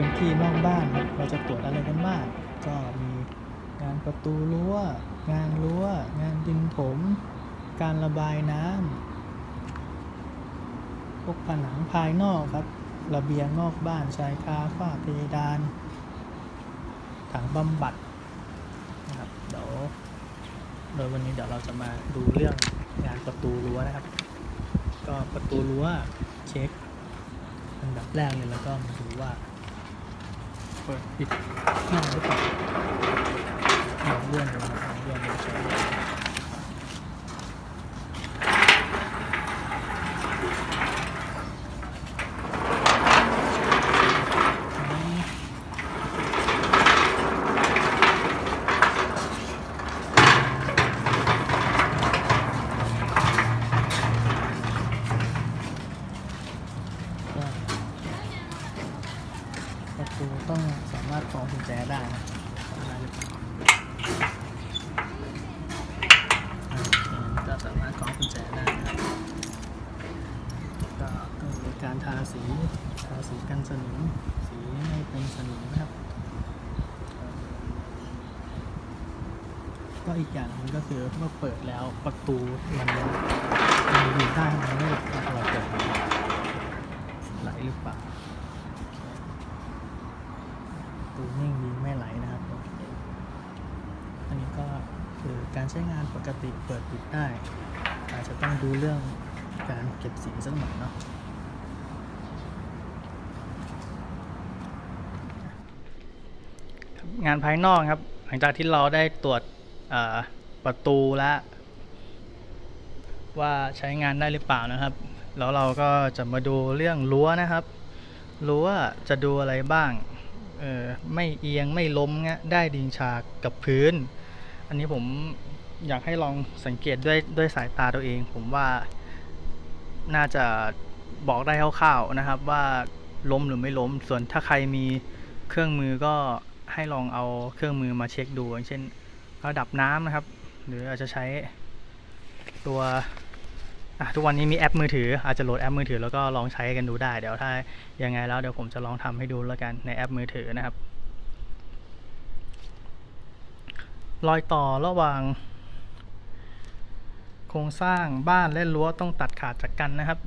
พื้นที่นอกบ้านครับเราจะตรวจอะไรกันบ้างก็มีงานประตูรั้ว งานรั้ว งานดินถม การระบายน้ำพวกผนังภายนอกครับ ระเบียงนอกบ้านชายคาฝ้าเพดาน ถังบำบัดนะครับเดี๋ยวโดยวันนี้เดี๋ยวเราจะมาดูเรื่องงานประตูรั้วนะครับ ก็ประตูรั้วเช็คอันดับแรกเลยแล้วก็มาดูว่า เปิดปิดง่าหรือเปล่าลองเลื่อนดูนะครับลองเลื่อนดูใช้ได้อันนี้ก็ประ ต้องสามารถคล้องกุญแจได้นะก็สามารถคล้องกุญแจได้นะครับก็ต้องมีการทาสีทาสีกันสนิมสีไม่เป็นสนิมนะครับ ก็อีกอย่างนึงก็คือเมื่อเปิดแล้วประตูมันมันอยู่ได้มันไม่เราเปิดไหลหรือเปล่าโอเคประตู นิ่งดีไม่ไหลนะครับโอเคอันนี้ก็คือการใช้งานปกติเปิดปิดได้ อาจจะต้องดูเรื่องการเก็บสีสักหน่อยเนาะงานภายนอกครับ หลังจากที่เราได้ตรวจประตูแล้วว่าใช้งานได้หรือเปล่านะครับ แล้วเราก็จะมาดูเรื่องรั้วนะครับ รั้วจะดูอะไรบ้าง เออไม่เอียงไม่ล้มเงี้ยได้ดินฉากกับพื้น อันนี้ผมอยากให้ลองสังเกตด้วยด้วยสายตาตัวเอง ผมว่าน่าจะบอกได้คร่าวๆนะครับ ว่าล้มหรือไม่ล้ม ส่วนถ้าใครมีเครื่องมือก็ให้ลองเอาเครื่องมือมาเช็คดูอย่างเช่นระดับน้ำนะครับ หรืออาจจะใช้ตัว ทุกวันนี้มีแอปมือถืออาจจะโหลดแอปมือถือแล้วก็ลองใช้กันดูได้เดี๋ยวถ้ายังไงแล้วเดี๋ยวผมจะลองทำให้ดูแล้วกันในแอปมือถือนะครับรอยต่อระหว่าง โครงสร้างบ้านและรั้วต้องตัดขาดจากกันนะครับ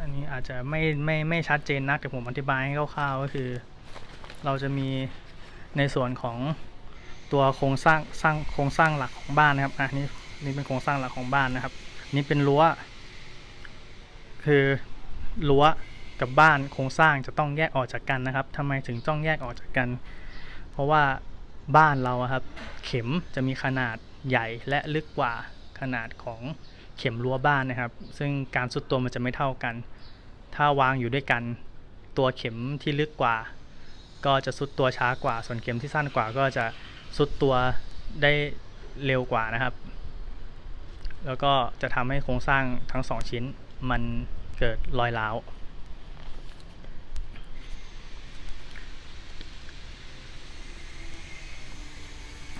อันนี้อาจจะไม่ไม่ไม่ชัดเจนนักแต่ผมอธิบายให้คร่าวๆก็คือ เราจะมีในส่วนของตัวโครงสร้างสร้างโครงสร้างหลักของบ้านนะครับอะนี่ นี่เป็นโครงสร้างหลักของบ้านนะครับ นี่เป็นรั้ว คือรั้วกับบ้านโครงสร้างจะต้องแยกออกจากกันนะครับทำไมถึงต้องแยกออกจากกัน เพราะว่าบ้านเราครับ เข็มจะมีขนาดใหญ่และลึกกว่าขนาดของเข็มรั้วบ้านนะครับ ซึ่งการสุดตัวมันจะไม่เท่ากัน ถ้าวางอยู่ด้วยกัน ตัวเข็มที่ลึกกว่า ก็จะสุดตัวช้ากว่า ส่วนเข็มที่สั้นกว่าก็จะสุดตัวได้เร็วกว่านะครับ แล้วก็จะทำให้โครงสร้างทั้งสองชิ้นมันเกิดรอยร้าว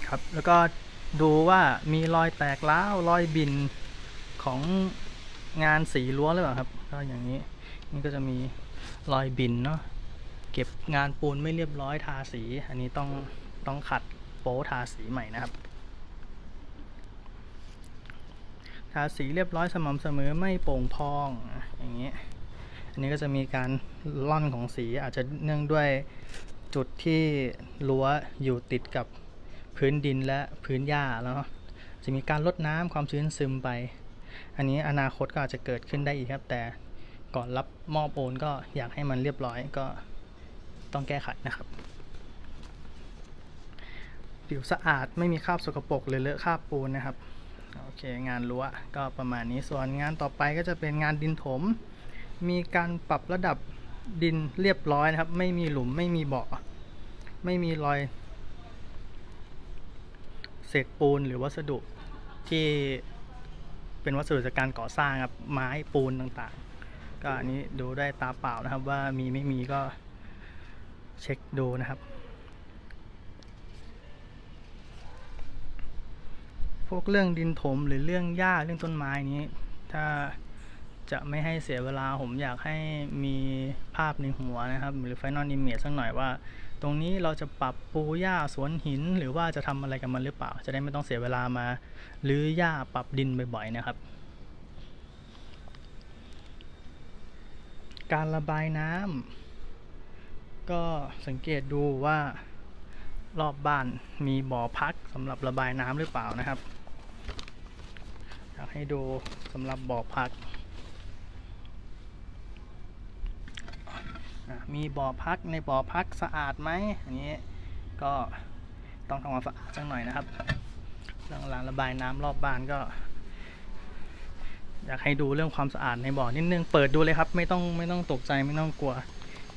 ครับ แล้วก็ดูว่ามีรอยแตกร้าวรอยบินของงานสีรั้วหรือเปล่าครับ ก็อย่างนี้นี่ก็จะมีรอยบินเนาะเก็บงานปูนไม่เรียบร้อยทาสี อันนี้ต้องต้องขัดโป๊ทาสีใหม่นะครับ ทาสีเรียบร้อยสม่ำเสมอไม่โป่งพองอย่างนี้ยอันนี้ก็จะมีการล่อนของสีอาจจะเนื่องด้วยจุดที่รั้วอยู่ติดกับพื้นดินและพื้นหญ้าแล้วจะมีการลดน้ำความชื้นซึมไป อันนี้อนาคตก็อาจจะเกิดขึ้นได้อีกครับ แต่ก่อนรับมอบโอนก็อยากให้มันเรียบร้อยก็ต้องแก้ไขนะครับ ผิวสะอาดไม่มีคราบสกปรกหรือเลอะคราบปูนนะครับ โอเคงานรั้วก็ประมาณนี้ส่วนงานต่อไปก็จะเป็นงานดินถม มีการปรับระดับดินเรียบร้อยนะครับ ไม่มีหลุมไม่มีเบาะไม่มีรอยเศษปูนหรือวัสดุที่เป็นวัสดุจากการก่อสร้างครับไม้ปูนต่างๆ ก็อันนี้ดูได้ตาเปล่านะครับว่ามีไม่มีก็เช็คดูนะครับ พวกเรื่องดินถมหรือเรื่องหญ้าเรื่องต้นไม้นี้ ถ้าจะไม่ให้เสียเวลาผมอยากให้มีภาพในหัวนะครับ หรือ Final Image สักหน่อยว่า ตรงนี้เราจะปรับปูหญ้าสวนหิน หรือว่าจะทำอะไรกับมันหรือเปล่า จะได้ไม่ต้องเสียเวลามารื้อหญ้าปรับดินบ่อยๆนะครับ การระบายน้ำก็สังเกตดูว่า รอบบ้านมีบ่อพักสำหรับระบายน้ำหรือเปล่านะครับอยากให้ดูสำหรับบ่อพัก มีบ่อพักในบ่อพักสะอาดไหมอันนี้ก็ต้องทำความสะอาดสักหน่อยนะครับเรื่องรางระบายน้ำรอบบ้านก็ อยากให้ดูเรื่องความสะอาดในบ่อนิดนึงเปิดดูเลยครับ ไม่ต้องไม่ต้องตกใจไม่ต้องกลัว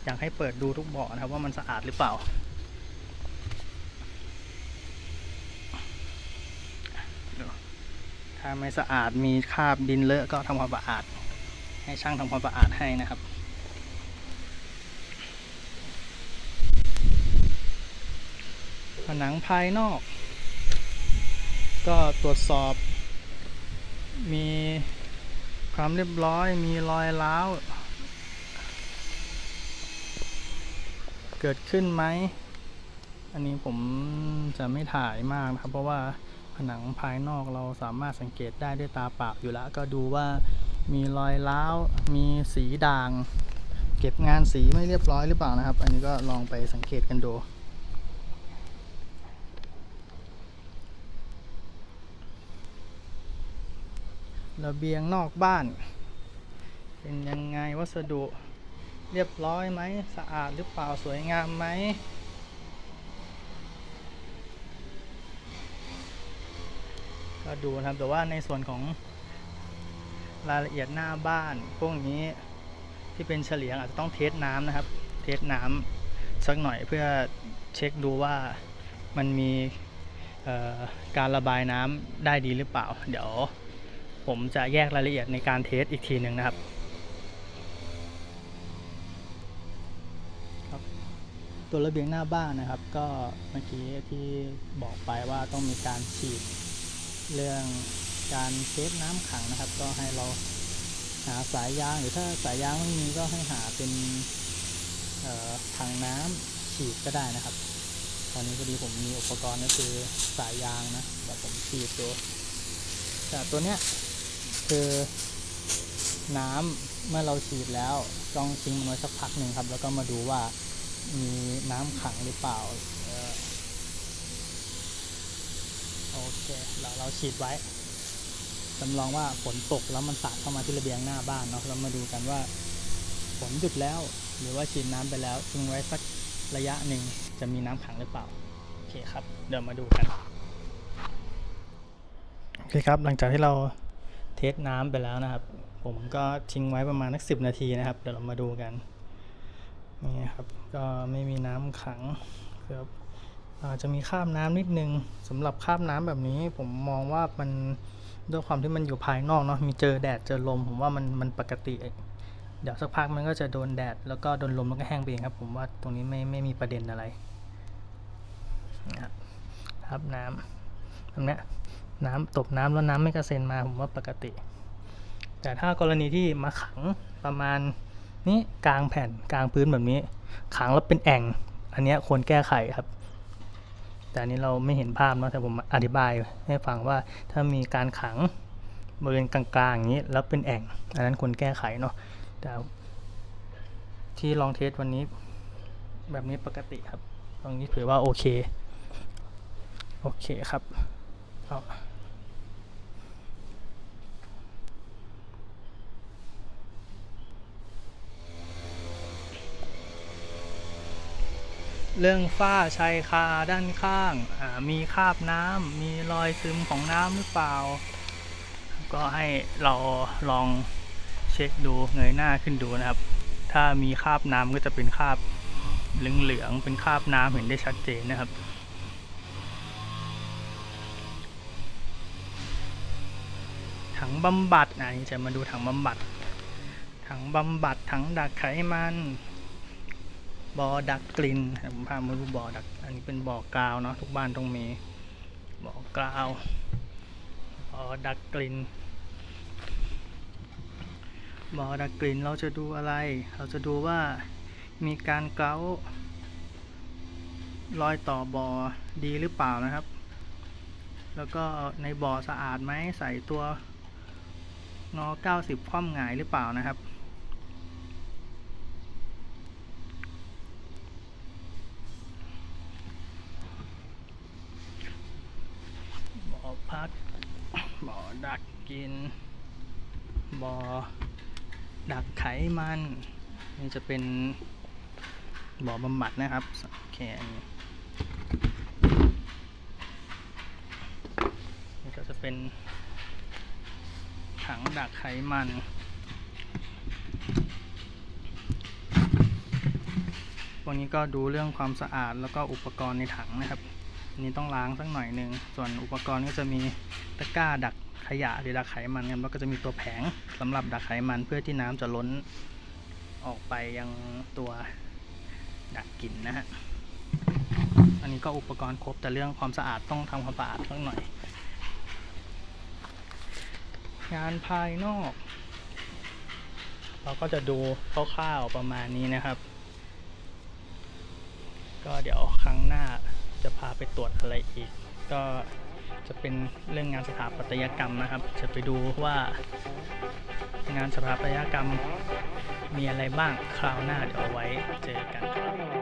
อยากให้เปิดดูทุกบ่อนะครับว่ามันสะอาดหรือเปล่า ถ้าไม่สะอาดมีคราบดินเลอะก็ทำความสะอาด ให้ช่างทำความสะอาดให้นะครับผนังภายนอก ก็ตรวจสอบมีความเรียบร้อยมีรอยร้าวเกิดขึ้นไหม อันนี้ผมจะไม่ถ่ายมากนะครับ เพราะว่า ผนังภายนอกเราสามารถสังเกตได้ด้วยตาเปล่าอยู่แล้ว ก็ดูว่ามีรอยร้าวมีสีด่าง เก็บงานสีไม่เรียบร้อยหรือเปล่านะครับ อันนี้ก็ลองไปสังเกตกันดูระเบียงนอกบ้าน เป็นยังไงวัสดุเรียบร้อยไหมสะอาดหรือเปล่าสวยงามไหม ก็ดูนะครับแต่ว่าในส่วนของรายละเอียดหน้าบ้าน พวกนี้ที่เป็นเฉลียงอาจจะต้องเทสน้ำนะครับ เทสน้ำสักหน่อยเพื่อเช็คดูว่ามันมีการระบายน้ำได้ดีหรือเปล่า เดี๋ยวผมจะแยกรายละเอียดในการเทสอีกทีหนึ่งนะครับตัวระเบียงหน้าบ้านนะครับ ก็เมื่อกี้ที่บอกไปว่าต้องมีการฉีด เรื่องการเช็ดน้ำขังนะครับ ก็ให้เราหาสายยางหรือถ้าสายยางไม่มีก็ให้หาเป็นถังน้ำฉีดก็ได้นะครับ ตอนนี้พอดีผมมีอุปกรณ์ก็คือสายยางนะเดี๋ยวผมฉีดดูแต่ตัวเนี้ยคือน้ำเมื่อเราฉีดแล้วต้องทิ้งมันไว้สักพักหนึ่งครับ แล้วก็มาดูว่ามีน้ำขังหรือเปล่า เคเราเราฉีดไว้จำลองว่าฝนตกแล้วมันสาดเข้ามาที่ระเบียงหน้าบ้านเนาะเรามาดูกันว่าฝนหยุดแล้ว หรือว่าฉีดน้ำไปแล้วทิ้งไว้สักระยะหนึ่งจะมีน้ำขังหรือเปล่าโอเคครับ เดี๋ยวมาดูกันโอเคครับ หลังจากที่เราเทสน้ำไปแล้วนะครับ ผมก็ทิ้งไว้ประมาณสักสิบนาทีนะครับ เดี๋ยวเรามาดูกันนี่ครับ ก็ไม่มีน้ำขังครับ อาจจะมีคราบน้ำนิดนึงสำหรับคราบน้ำแบบนี้ผมมองว่ามันด้วยความที่มันอยู่ภายนอกเนาะมีเจอแดดเจอลม ผมว่ามันมันปกติ เดี๋ยวสักพักมันก็จะโดนแดด แล้วก็โดนลมแล้วก็แห้งไปเองครับ ผมว่าตรงนี้ไม่ไม่มีประเด็นอะไรนะครับน้ำตรงนี้น้ำตบน้ำแล้วน้ำไม่กระเซ็นมาผมว่าปกติ แต่ถ้ากรณีที่มาขังประมาณนี้กลางแผ่นกลางพื้นแบบนี้ ขังแล้วเป็นแอ่ง อันนี้ควรแก้ไขครับ แต่อันนี้เราไม่เห็นภาพเนาะแต่ผมอธิบายให้ฟังว่าถ้ามีการขังบริเวณกลางๆอย่างนี้แล้วเป็นแอ่ง อันนั้นควรแก้ไขเนาะแต่ที่ลองเทสวันนี้ แบบนี้ปกติครับ ตรงนี้ถือว่าโอเค โอเคครับเอา เรื่องฝ้าชายคาด้านข้างามีคราบน้ำมีรอยซึมของน้ำหรือเปล่า ก็ให้เราลองเช็คดูเงยหน้าขึ้นดูนะครับ ถ้ามีคราบน้ำก็จะเป็นคราบเหลืองๆเป็นคราบน้ำเห็นได้ชัดเจนนะครับถังบำบัดอะนี่จะมาดูถังบำบัด ถังบำบัด ถังดักไขมัน บ่อดักกลิ่นผมพามาดูบ่อดัก อันนี้เป็นบ่อกาวเนาะทุกบ้านต้องมีบ่อกาวบ่อดักกลิ่นบ่อดักกลิ่นเราจะดูอะไร เราจะดูว่ามีการเกลารอยต่อบ่อดีหรือเปล่านะครับ แล้วก็ในบ่อสะอาดไหมใส่ตัวงอ90 คว่ำหงายหรือเปล่านะครับ บ่อพัก บ่อ ดักกินบ่อดักไขมันนี่จะเป็นบ่อบำบัดนะครับโอเคอันนี้นี่ก็จะเป็นถังดักไขมันวันนี้ก็ดูเรื่องความสะอาดแล้วก็อุปกรณ์ในถังนะครับนนี้ต้องล้างสักหน่อยหนึ่งส่วนอุปกรณ์ก็จะมีตะกร้าดัก ขยะหรือดักไขมันครับแล้วก็จะมีตัวแผงสำหรับดักไขมันเพื่อที่น้ำจะล้นออกไปยังตัวดักกลิ่นนะฮะอันนี้ก็อุปกรณ์ครบแต่เรื่องความสะอาดต้องทำความสะอาดสักหน่อย งานภายนอก เราก็จะดูคร่าวๆประมาณนี้นะครับ ก็เดี๋ยวครั้งหน้าจะพาไปตรวจอะไรอีก ก็ จะเป็นเรื่องงานสถาปัตยกรรมนะครับ จะไปดูว่างานสถาปัตยกรรมมีอะไรบ้างคราวหน้าเดี๋ยวเอาไว้เจอกันครับ